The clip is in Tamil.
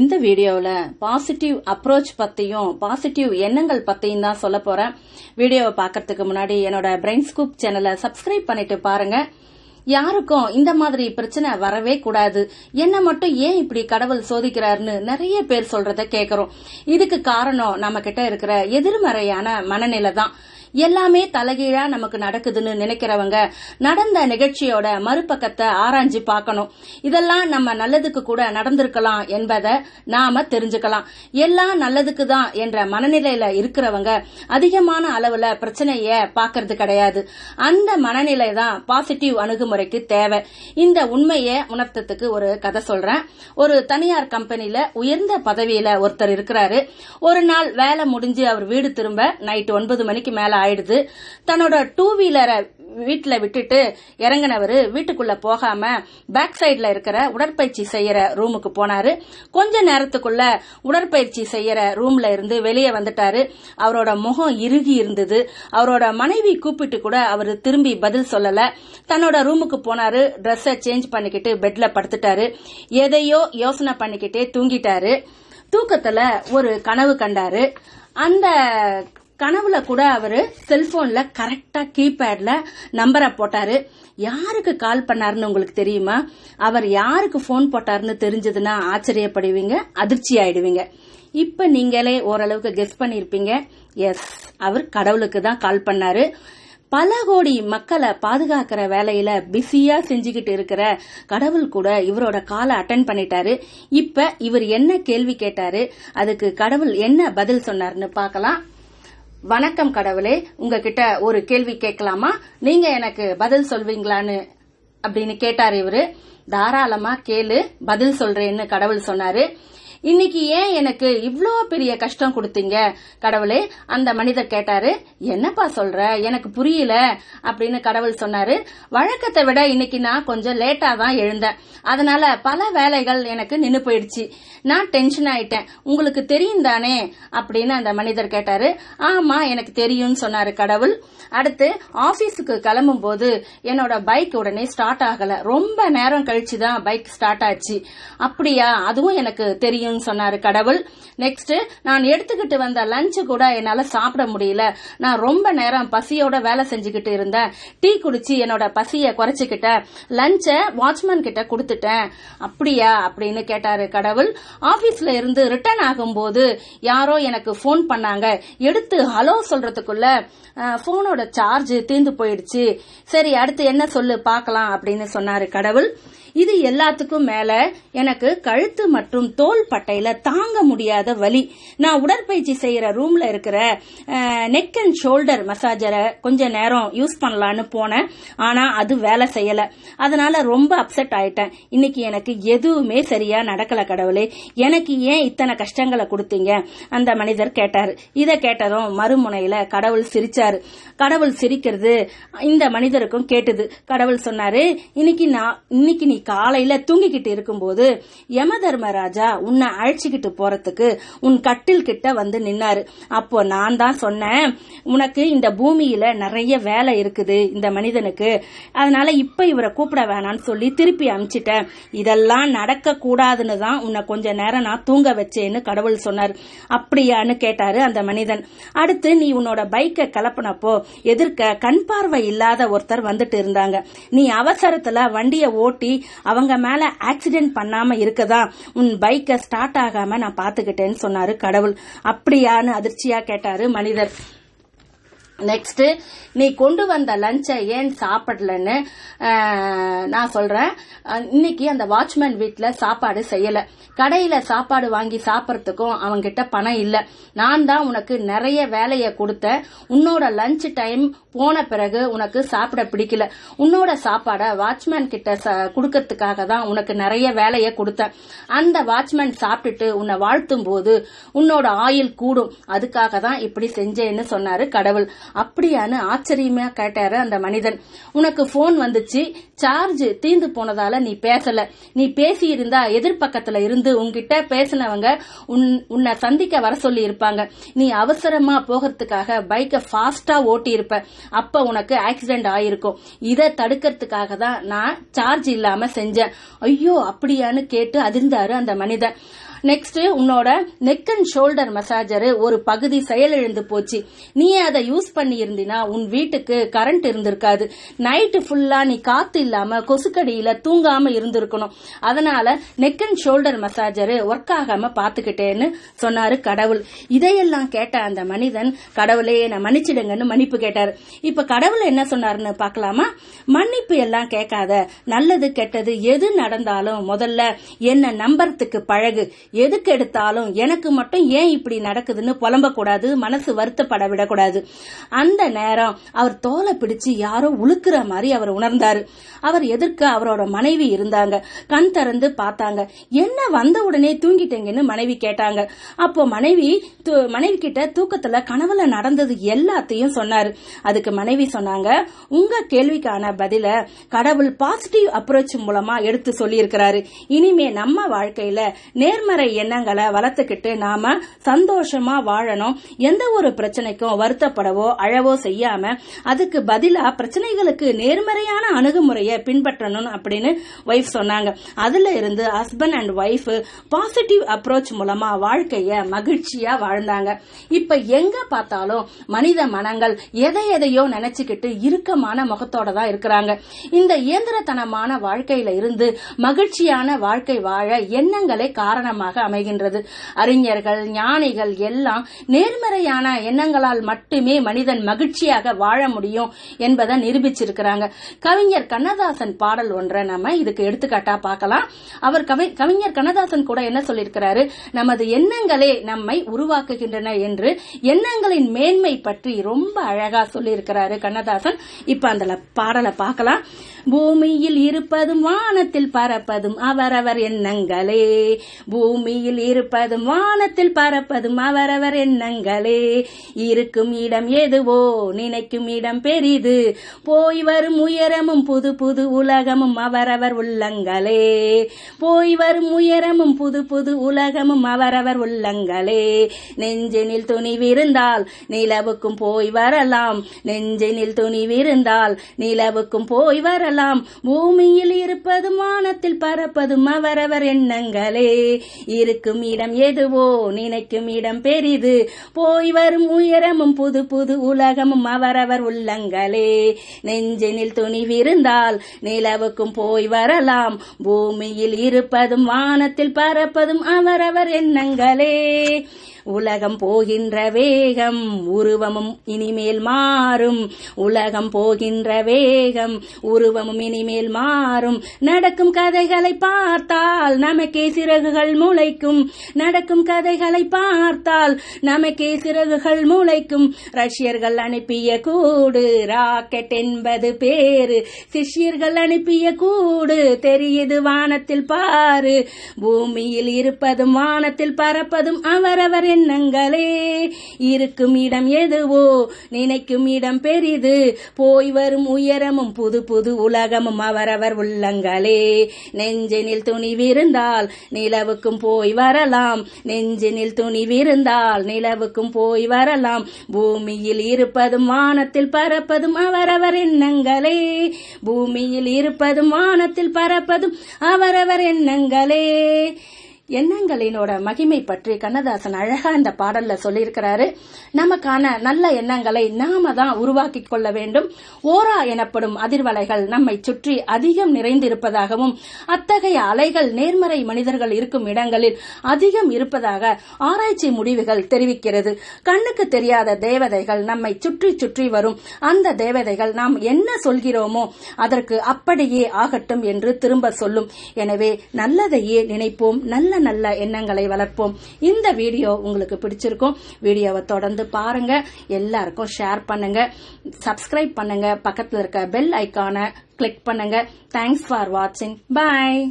இந்த வீடியோவில் பாசிட்டிவ் அப்ரோச் பற்றியும் பாசிட்டிவ் எண்ணங்கள் பற்றியும் தான் சொல்ல போகிறேன் வீடியோவை பார்க்கறதுக்கு முன்னாடி என்னோட பிரெயின் ஸ்கூப் சேனலை சப்ஸ்கிரைப் பண்ணிட்டு பாருங்க. யாருக்கும் இந்த மாதிரி பிரச்சனை வரவே கூடாது. என்ன மட்டும் ஏன் இப்படி கடவுள் சோதிக்கிறாருன்னு நிறைய பேர் சொல்றத கேக்குறோம். இதுக்கு காரணம் நம்ம கிட்ட இருக்கிற எதிர்மறையான மனநிலை தான் எல்லாமே தலைகீழா நமக்கு நடக்குதுன்னு நினைக்கிறவங்க நடந்த நிகழ்ச்சியோட மறுபக்கத்தை ஆராய்ஞ்சு பார்க்கணும். இதெல்லாம் நம்ம நல்லதுக்கு கூட நடந்திருக்கலாம் என்பதை நாம தெரிஞ்சுக்கலாம். எல்லாம் நல்லதுக்கு தான் என்ற மனநிலையில இருக்கிறவங்க அதிகமான அளவுல பிரச்சனைய பாக்குறது கிடையாது. அந்த மனநிலை தான் பாசிட்டிவ் அணுகுமுறைக்கு தேவை. இந்த உண்மையை உணர்த்ததுக்கு ஒரு கதை சொல்றேன். ஒரு தனியார் கம்பெனில உயர்ந்த பதவியில ஒருத்தர் இருக்கிறாரு. ஒரு நாள் வேலை முடிஞ்சு அவர் வீடு திரும்ப நைட் ஒன்பது மணிக்கு மேல ஆயிடுது. தன்னோட டூ வீலரை வீட்டில் விட்டுட்டு இறங்கினவர் வீட்டுக்குள்ள போகாம பேக் சைடில் இருக்கிற உடற்பயிற்சி செய்யற ரூமுக்கு போனாரு. கொஞ்ச நேரத்துக்குள்ள உடற்பயிற்சி செய்யற ரூம்ல இருந்து வெளியே வந்துட்டாரு. அவரோட முகம் இறுகி இருந்தது. அவரோட மனைவி கூப்பிட்டு கூட அவர் திரும்பி பதில் சொல்லல. தன்னோட ரூமுக்கு போனாரு. ட்ரெஸ்ஸை சேஞ்ச் பண்ணிக்கிட்டு பெட்ல படுத்துட்டாரு. எதையோ யோசனை பண்ணிக்கிட்டே தூங்கிட்டாரு. தூக்கத்துல ஒரு கனவு கண்டாரு. அந்த கனவுல கூட அவரு செல்போன்ல கரெக்டா கீபேட்ல நம்பரை போட்டாரு. யாருக்கு கால் பண்ணாருன்னு உங்களுக்கு தெரியுமா? அவர் யாருக்கு போன் போட்டாருன்னு தெரிஞ்சதுன்னா ஆச்சரியப்படுவீங்க அதிர்ச்சி ஆயிடுவீங்க. இப்ப நீங்களே ஓரளவுக்கு கெஸ் பண்ணிருப்பீங்க. எஸ் அவர் கடவுளுக்கு தான் கால் பண்ணாரு. பல கோடி மக்களை பாதுகாக்கிற வேலையில பிஸியா செஞ்சுக்கிட்டு இருக்கிற கடவுள் கூட இவரோட காலை அட்டன் பண்ணிட்டாரு. இப்ப இவர் என்ன கேள்வி கேட்டாரு? அதுக்கு கடவுள் என்ன பதில் சொன்னாருன்னு பார்க்கலாம். வணக்கம் கடவுளே உங்ககிட்ட ஒரு கேள்வி கேட்கலாமா? நீங்க எனக்கு பதில் சொல்வீங்களான்னு அப்படின்னு கேட்டாரு இவரு. தாராளமா கேளு பதில் சொல்றேன்னு கடவுள் சொன்னாரு. இன்னைக்கு ஏன் எனக்கு இவ்வளோ பெரிய கஷ்டம் கொடுத்தீங்க? கடவுளே அந்த மனிதர் கேட்டாரு என்னப்பா சொல்ற? எனக்கு புரியல. அப்படின்னு கடவுள் சொன்னாரு. வழக்கத்தை விட இன்னைக்கு நான் கொஞ்சம் லேட்டா தான் எழுந்தேன். அதனால பல வேலைகள் எனக்கு நின்று போயிடுச்சு. நான் டென்ஷன் ஆயிட்டேன். உங்களுக்கு தெரியும் தானே? அப்படின்னு அந்த மனிதர் கேட்டாரு. ஆமா எனக்கு தெரியும்னு சொன்னாரு கடவுள். அடுத்து ஆபீஸுக்கு கிளம்பும் போது என்னோட பைக் உடனே ஸ்டார்ட் ஆகல. ரொம்ப நேரம் கழிச்சு தான் பைக் ஸ்டார்ட் ஆச்சு. அப்படியா? அதுவும் எனக்கு தெரியும் சொன்னாரு கடவுள். நெக்ஸ்ட் நான் எடுத்துக்கிட்டு வந்த லஞ்ச் கூட என்னால சாப்பிட முடியல. நான் ரொம்ப நேரம் பசியோட வேலை செஞ்சுக்கிட்டு இருந்தேன். டீ குடிச்சு என்னோட பசிய குறைச்சிக்கிட்டேன். லஞ்ச வாட்ச்மேன் கிட்ட கொடுத்துட்டேன். அப்படியா? அப்படின்னு கேட்டாரு கடவுள். ஆபீஸ்ல இருந்து ரிட்டர்ன் ஆகும்போது யாரோ எனக்கு போன் பண்ணாங்க. எடுத்து ஹலோ சொல்றதுக்குள்ள போனோட சார்ஜ் தீர்ந்து போயிடுச்சு. சரி அடுத்து என்ன சொல்லு பார்க்கலாம் அப்படின்னு சொன்னாரு கடவுள். இது எல்லாத்துக்கும் மேல எனக்கு கழுத்து மற்றும் தோல் பட்டையில தாங்க முடியாத வலி. நான் உடற்பயிற்சி செய்யற ரூம்ல இருக்கிற நெக் அண்ட் ஷோல்டர் மசாஜரை கொஞ்ச நேரம் யூஸ் பண்ணலான்னு போனேன். ஆனா அது வேலை செய்யல. அதனால ரொம்ப அப்செட் ஆயிட்டேன். இன்னைக்கு எனக்கு எதுவுமே சரியா நடக்கல கடவுளே. எனக்கு ஏன் இத்தனை கஷ்டங்களை கொடுத்தீங்க? அந்த மனிதர் கேட்டாரு. இதை கேட்டதும் மறுமுனையில கடவுள் சிரிச்சாரு. கடவுள் சிரிக்கிறது இந்த மனிதருக்கும் கேட்டது. கடவுள் சொன்னாரு இன்னைக்கு நான் இன்னைக்கு நீ காலையில தூங்கிக்கிட்டு இருக்கும்போது யம தர்மராஜா உன்னை அழைச்சிக்கிட்டு போறதுக்கு உன் கட்டில் கிட்ட வந்து நின்னாரு. அப்போ நான் தான் சொன்னேன் உனக்கு இந்த பூமியில நிறைய வேலை இருக்குது இந்த மனிதனுக்கு. அதனால இப்ப இவரை கூப்பிட வேணாம்னு சொல்லி திருப்பி அமிச்சிட்டேன். இதெல்லாம் நடக்க கூடாதுன்னு தான் உன்னை கொஞ்ச நேரம் நான் தூங்க வச்சேன்னு கடவுள் சொன்னார். அப்படியான்னு கேட்டாரு அந்த மனிதன். அடுத்து நீ உன்னோட பைக்கை கலப்பினப்போ எதிர்க்க கண் பார்வை இல்லாத ஒருத்தர் வந்துட்டு இருந்தாங்க. நீ அவசரத்துல வண்டியை ஓட்டி அவங்க மேல ஆக்சிடென்ட் பண்ணாம இருக்கதா? உன் பைக்கை ஸ்டார்ட் ஆகாம நான் பாத்துக்கிட்டேன்னு சொன்னாரு கடவுள். அப்படியான்னு அதிர்ச்சியா கேட்டாரு மனிதர். நெக்ஸ்ட்டு நீ கொண்டு வந்த லஞ்சை ஏன் சாப்பிடலன்னு நான் சொல்கிறேன் இன்னைக்கு அந்த வாட்ச்மேன் வீட்டில் சாப்பாடு செய்யலை. கடையில் சாப்பாடு வாங்கி சாப்பிட்றதுக்கும் அவங்கிட்ட பணம் இல்லை. நான் தான் உனக்கு நிறைய வேலையை கொடுத்தேன். உன்னோட லஞ்ச் டைம் போன பிறகு உனக்கு சாப்பிட பிடிக்கல. உன்னோட சாப்பாடை வாட்ச்மேன் கிட்ட கொடுக்கறதுக்காக தான் உனக்கு நிறைய வேலையை கொடுத்தேன். அந்த வாட்ச்மேன் சாப்பிட்டுட்டு உன்னை வாழ்த்தும் போது உன்னோட ஆயில் கூடும். அதுக்காக தான் இப்படி செஞ்சேன்னு சொன்னாரு கடவுள். அப்படியான்னு ஆச்சரியமா கேட்டாரு அந்த மனிதன். உனக்கு போன் வந்துச்சு. சார்ஜ் தீந்து போனதால நீ பேசல. நீ பேசி இருந்தா எதிர்பக்கத்துல இருந்து உன்கிட்ட பேசினவங்க உன்னை சந்திக்க வர சொல்லி இருப்பாங்க நீ அவசரமா போகிறதுக்காக பைக்கை ஃபாஸ்டா ஓட்டி இருப்ப அப்ப உனக்கு ஆக்சிடென்ட் ஆயிருக்கும். இதை தடுக்கிறதுக்காக தான் நான் சார்ஜ் இல்லாம செஞ்சேன். ஐயோ அப்படியான்னு கேட்டு அதிர்ந்தாரு அந்த மனிதன். நெக்ஸ்ட் உன்னோட நெக் அண்ட் ஷோல்டர் மசாஜரு ஒரு பகுதி செயலிழந்து போச்சு. நீ அதை யூஸ் பண்ணி இருந்தினா உன் வீட்டுக்கு கரண்ட் இருந்திருக்காது. நைட்டு ஃபுல்லா நீ காத்து இல்லாம கொசுக்கடியில தூங்காம இருந்திருக்கணும். அதனால neck and shoulder massager work ஆகாம பாத்துக்கிட்டேன்னு சொன்னாரு கடவுள். இதையெல்லாம் கேட்ட அந்த மனிதன் கடவுளே என்ன மன்னிச்சிடுங்கன்னு மன்னிப்பு கேட்டாரு. இப்ப கடவுள் என்ன சொன்னாருன்னு பார்க்கலாமா? மன்னிப்பு எல்லாம் கேட்காத நல்லது கெட்டது எது நடந்தாலும் முதல்ல என்ன நம்பறதுக்கு பழகு. எதுக்கு எடுத்தாலும் எனக்கு மட்டும் ஏன் இப்படி நடக்குதுன்னு புலம்ப கூடாது மனசு வருத்தப்பட விடக்கூடாது. அந்த நேரம் அவர் தோலை பிடிச்சு யாரோ உழுக்குற மாதிரி அவர் உணர்ந்தாரு. அவர் எதிர்க்க அவரோட மனைவி இருந்தாங்க. கண் திறந்து பார்த்தாங்க. என்ன வந்த உடனே தூங்கிட்டீங்கன்னு மனைவி கேட்டாங்க. அப்போ மனைவி மனைவி கிட்ட தூக்கத்துல கனவுல நடந்தது எல்லாத்தையும் சொன்னாரு. அதுக்கு மனைவி சொன்னாங்க உங்க கேள்விக்கான பதில கடவுள் பாசிட்டிவ் அப்ரோச் மூலமா எடுத்து சொல்லியிருக்கிறாரு. இனிமே நம்ம வாழ்க்கையில நேர்மறை எண்ணங்களை வளர்த்துக்கிட்டு நாம சந்தோஷமா வாழணும். எந்த ஒரு பிரச்சனைக்கும் வருத்தப்படவோ அழவோ செய்யாம அதுக்கு பதிலா பிரச்சனைகளுக்கு நேர்மறையான அணுகுமுறையை பின்பற்றணும் அப்படின்னு ஒய்ஃப் சொன்னாங்க. அதுல இருந்து husband and wife positive approach மூலமா வாழ்க்கைய மகிழ்ச்சியா வாழ்ந்தாங்க. இப்ப எங்க பார்த்தாலும் மனித மனங்கள் எதை எதையோ நினைச்சுக்கிட்டு இறுக்கமான முகத்தோட தான் இருக்கிறாங்க. இந்த இயந்திரத்தனமான வாழ்க்கையில இருந்து மகிழ்ச்சியான வாழ்க்கை வாழ எண்ணங்களே காரணமாக அமைகின்றது. அறிஞர்கள் ஞானிகள் எல்லாம் நேர்மறையான எண்ணங்களால் மட்டுமே மனிதன் மகிழ்ச்சியாக வாழ முடியும் என்பதை நிரூபிச்சிருக்கிறாங்க. கவிஞர் கண்ணதாசன் பாடல் ஒன்றை நம்ம இதுக்கு எடுத்துக்காட்டா பார்க்கலாம். அவர் கவிஞர் கண்ணதாசன் கூட என்ன சொல்லியிருக்கிறாரு? நமது எண்ணங்களே நம்மை உருவாக்குகின்றன என்று எண்ணங்களின் மேன்மை பற்றி ரொம்ப அழகா சொல்லியிருக்கிறாரு கண்ணதாசன். இப்ப அந்த பாடலை பார்க்கலாம். பூமியில் இருப்பதும் வானத்தில் பறப்பதும் அவரவர் எண்ணங்களே. பூமியில் இருப்பதும் வானத்தில் பறப்பதும் அவரவர் எண்ணங்களே. இருக்கும் இடம் எதுவோ நினைக்கும் இடம் பெரிது. போய் வரும் உயரமும் புது புது உலகமும் அவரவர் உள்ளங்களே. போய் வரும் உயரமும் புது புது உலகமும் அவரவர் உள்ளங்களே. நெஞ்சினில் துணிவிருந்தால் நிலவுக்கும் போய் வரலாம். நெஞ்சினில் துணிவிருந்தால் நிலவுக்கும் போய் வரலாம். பூமியில் இருப்பதும் வானத்தில் பறப்பதும் அவரவர் எண்ணங்களே. இருக்கும் இடம் எதுவோ நினைக்கும் இடம் பெரிது. போய் வரும் உயரமும் புது புது உலகமும் அவரவர் உள்ளங்களே. நெஞ்சினில் துணிவிருந்தால் நிலவுக்கும் போய் வரலாம். பூமியில் இருப்பதும் வானத்தில் பறப்பதும் அவரவர் எண்ணங்களே. உலகம் போகின்ற வேகம் உருவமும் இனிமேல் மாறும். உலகம் போகின்ற வேகம் உருவமும் இனிமேல் மாறும். நடக்கும் கதைகளை பார்த்தால் நமக்கே சிறகுகள் முளைக்கும். நடக்கும் கதைகளை பார்த்தால் நமக்கே சிறகுகள் முளைக்கும். ரஷ்யர்கள் அனுப்பிய கூடு ராக்கெட் என்பது பேரு சிஷ்யர்கள் அனுப்பிய கூடு தெரியுது வானத்தில் பாரு பூமியில் இருப்பதும் வானத்தில் பறப்பதும் அவரவர் எண்ணங்களே. இருக்கும் இடம் எதுவோ நினைக்கும் இடம் பெரிது. போய் வரும் உயரமும் புது புது உலகமும் அவரவர் உள்ளங்களே. நெஞ்சினில் துணிவிருந்தால் நிலவுக்கும் போய் வரலாம். நெஞ்சினில் துணிவிருந்தால் நிலவுக்கும் போய் வரலாம். பூமியில் இருப்பதும் வானத்தில் பறப்பதும் அவரவர் எண்ணங்களே. பூமியில் இருப்பதும் வானத்தில் பறப்பதும் அவரவர் எண்ணங்களே. எண்ணங்களினோட மகிமை பற்றி கண்ணதாசன் அழகா இந்த பாடல்ல சொல்லியிருக்கிறாரு. நமக்கான நல்ல எண்ணங்களை நாம தான் உருவாக்கி கொள்ள வேண்டும். ஓரா எனப்படும் அதிர்வலைகள் நம்மை சுற்றி அதிகம் நிறைந்திருப்பதாகவும் அத்தகைய அலைகள் நேர்மறை மனிதர்கள் இருக்கும் இடங்களில் அதிகம் இருப்பதாக ஆராய்ச்சி முடிவுகள் தெரிவிக்கிறது. கண்ணுக்கு தெரியாத தேவதைகள் நம்மை சுற்றி சுற்றி வரும். அந்த தேவதைகள் நாம் என்ன சொல்கிறோமோ அதற்கு அப்படியே ஆகட்டும் என்று திரும்ப சொல்லும். எனவே நல்லதையே நினைப்போம். நல்ல நல்ல எண்ணங்களை வளர்ப்போம். இந்த வீடியோ உங்களுக்கு பிடிச்சிருக்கும் வீடியோவை தொடர்ந்து பாருங்க. எல்லாருக்கும் ஷேர் பண்ணுங்க. சப்ஸ்கிரைப் பண்ணுங்க. பக்கத்தில் இருக்க பெல் ஐக்கானை கிளிக் பண்ணுங்க. தேங்க்ஸ் ஃபார் வாட்சிங் பாய்